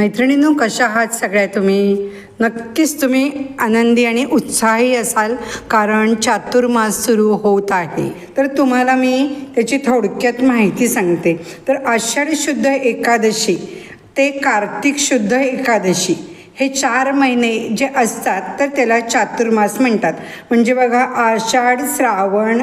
मैत्रिणींनो कशा आहात सगळ्या तुम्ही? नक्कीच तुम्ही आनंदी आणि उत्साही असाल कारण चातुर्मास सुरू होत आहे. तर तुम्हाला मी त्याची थोडक्यात माहिती सांगते. तर आषाढी शुद्ध एकादशी ते कार्तिक शुद्ध एकादशी हे चार महिने जे असतात तर त्याला चातुर्मास म्हणतात. म्हणजे बघा आषाढ श्रावण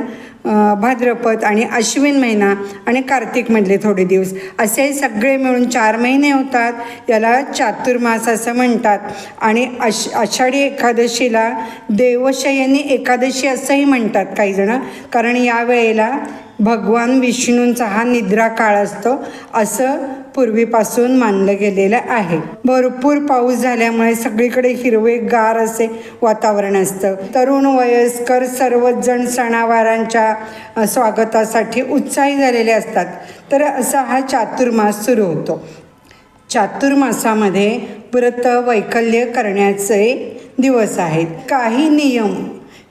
भाद्रपद आणि अश्विन महिना आणि कार्तिकमधले थोडे दिवस. असे सगळे मिळून चार महिने होतात. याला चातुर्मास असं म्हणतात. आणि आष आषाढी एकादशीला देवशयनी एकादशी असंही म्हणतात काही जणं. कारण या वेळेला भगवान विष्णूंचा हा निद्रा काळ असतो असं पूर्वीपासून मानलं गेलेलं आहे. भरपूर पाऊस झाल्यामुळे सगळीकडे हिरवेगार असे वातावरण असतं. तरुण वयस्कर सर्वच जण सणावारांच्या स्वागतासाठी उत्साही झालेले असतात. तर असा हा चातुर्मास सुरू होतो. चातुर्मासामध्ये व्रत वैकल्य करण्याचे दिवस आहेत. काही नियम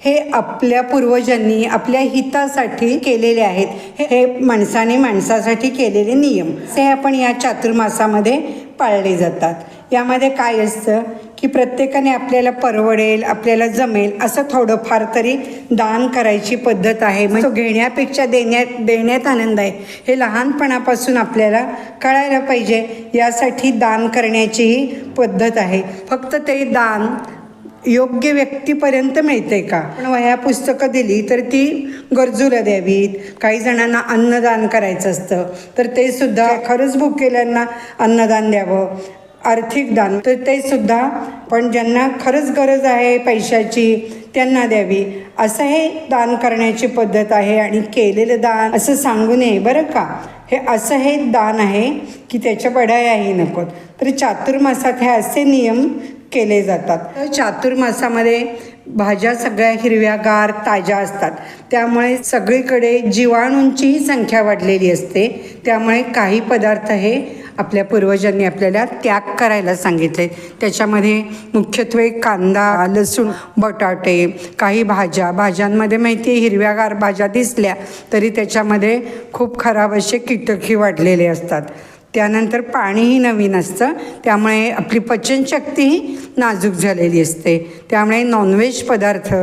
हे आपल्या पूर्वजांनी आपल्या हितासाठी केलेले आहेत. हे- हे माणसाने माणसासाठी केलेले नियम. हे आपण या चातुर्मासामध्ये पाळले जातात. यामध्ये काय असतं की प्रत्येकाने आपल्याला परवडेल आपल्याला जमेल असं थोडंफार तरी दान करायची पद्धत आहे. म्हणजे तो घेण्यापेक्षा देण्यात देण्यात आनंद आहे. हे लहानपणापासून आपल्याला कळायला पाहिजे. यासाठी दान करण्याचीही पद्धत आहे. फक्त ते दान योग्य व्यक्तीपर्यंत मिळते का? पण वह्या पुस्तकं दिली तर ती गरजूला द्यावीत. काही जणांना अन्नदान करायचं असतं. तर ते सुद्धा खरंच भुकेल्यांना अन्नदान द्यावं. आर्थिक दान. तर ते सुद्धा. पण ज्यांना खरंच गरज आहे पैशाची त्यांना द्यावी. असं हे दान करण्याची पद्धत आहे आणि केलेलं दान असं सांगू नये बरं का? हे असं हे दान आहे की त्याच्या बढायाही नकोत. तर चातुर्मासात हे असे नियम केले जातात. तर चातुर्मासामध्ये भाज्या सगळ्या हिरव्यागार ताज्या असतात. त्यामुळे सगळीकडे जीवाणूंचीही संख्या वाढलेली असते. त्यामुळे काही पदार्थ हे आपल्या पूर्वजांनी आपल्याला त्याग करायला सांगितले. त्याच्यामध्ये मुख्यत्वे कांदा लसूण बटाटे काही भाज्या. भाज्यांमध्ये माहिती आहे हिरव्यागार भाज्या दिसल्या तरी त्याच्यामध्ये खूप खराब असे कीटकही वाढलेले असतात. त्यानंतर पाणीही नवीन असतं. त्यामुळे आपली पचनशक्तीही नाजूक झालेली असते. त्यामुळे नॉनव्हेज पदार्थ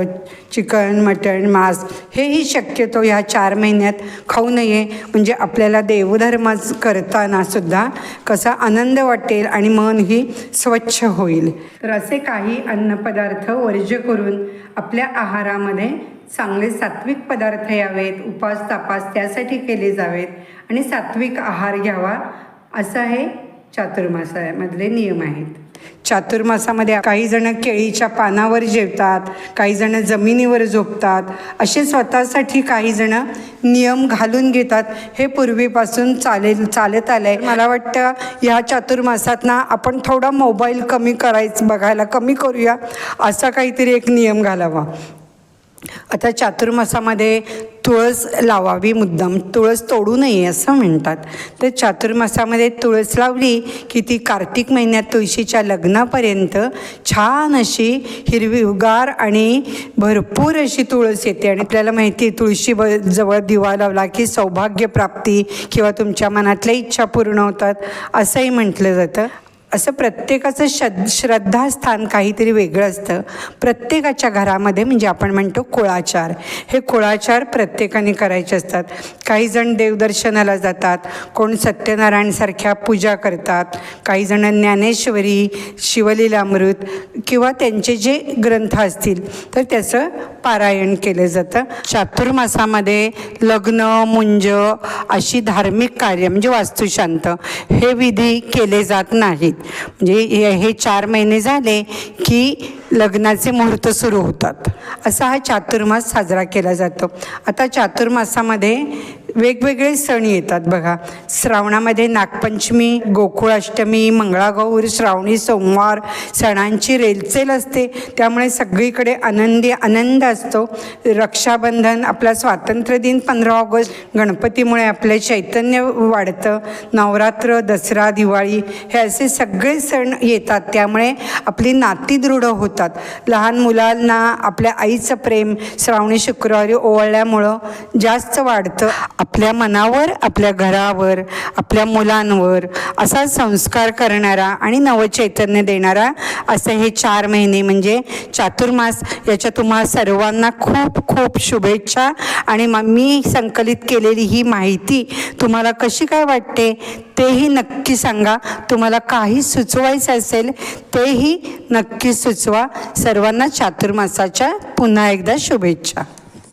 चिकन मटण मांस हेही शक्यतो ह्या चार महिन्यात खाऊ नये. म्हणजे आपल्याला देवधर्म करताना सुद्धा कसा आनंद वाटेल आणि मनही स्वच्छ होईल. तर असे काही अन्नपदार्थ वर्ज्य करून आपल्या आहारामध्ये चांगले सात्विक पदार्थ यावेत. उपास तापास त्यासाठी केले जावेत. आणि सात्विक आहार घ्यावा. असा हे चातुर्मासामधले नियम आहेत. चातुर्मासामध्ये काही जण केळीच्या पानावर जेवतात काही जण जमिनीवर झोपतात. असे स्वतःसाठी काही जण नियम घालून घेतात. हे पूर्वीपासून चालेल चालत आलं आहे मला वाटतं ह्या चातुर्मासात ना आपण थोडा मोबाईल कमी करायचं बघायला कमी करूया असा काहीतरी एक नियम घालावा. आता चातुर्मासामध्ये तुळस लावावी मुद्दाम. तुळस तोडू नये असं म्हणतात. तर चातुर्मासामध्ये तुळस लावली की ती कार्तिक महिन्यात तुळशीच्या लग्नापर्यंत छान अशी हिरवीगार आणि भरपूर अशी तुळस येते. आणि आपल्याला माहिती आहे तुळशी ब जवळ दिवा लावला की सौभाग्यप्राप्ती किंवा तुमच्या मनातल्या इच्छा पूर्ण होतात असंही म्हटलं जातं. असं प्रत्येकाचं श्रद् श्रद्धास्थान काहीतरी वेगळं असतं. प्रत्येकाच्या घरामध्ये म्हणजे आपण म्हणतो कुळाचार. हे कुळाचार प्रत्येकाने करायचे असतात. काही जण देवदर्शनाला जातात. कोण सत्यनारायणसारख्या पूजा करतात. काही जण ज्ञानेश्वरी शिवलीलामृत किंवा त्यांचे जे ग्रंथ असतील तर त्याचं पारायण केलं जातं. चातुर्मासामध्ये लग्न मुंज अशी धार्मिक कार्य म्हणजे वास्तुशांत हे विधी केले जात नाहीत. म्हणजे हे चार महिने झाले की लग्नाचे मुहूर्त सुरू होतात. असा हा चातुर्मास साजरा केला जातो. आता चातुर्मासामध्ये वेगवेगळे सण येतात बघा. श्रावणामध्ये नागपंचमी गोकुळाष्टमी मंगळागौर श्रावणी सोमवार सणांची रेलचेल असते. त्यामुळे सगळीकडे आनंदी आनंद असतो. रक्षाबंधन आपला स्वातंत्र्य दिन पंधरा ऑगस्ट गणपतीमुळे आपले चैतन्य वाढतं. नवरात्र दसरा दिवाळी हे असे सगळे सण येतात. त्यामुळे आपली नाती दृढ होतात. लहान मुलांना आपल्या आईचं प्रेम श्रावणी शुक्रवारी ओवळल्यामुळं जास्त वाढतं. आपल्या मनावर आपल्या घरावर आपल्या मुलांवर असा संस्कार करणारा आणि नवचैतन्य देणारा असे हे चार महिने म्हणजे चातुर्मास. याच्या तुम्हा सर्वांना खूप खूप शुभेच्छा आणि म- मी संकलित केलेली ही माहिती तुम्हाला कशी काय वाटते तेही नक्की सांगा. तुम्हाला काही सुचवायचं असेल तेही नक्की सुचवा. सर्वांना चातुर्मासाच्या पुन्हा एकदा शुभेच्छा.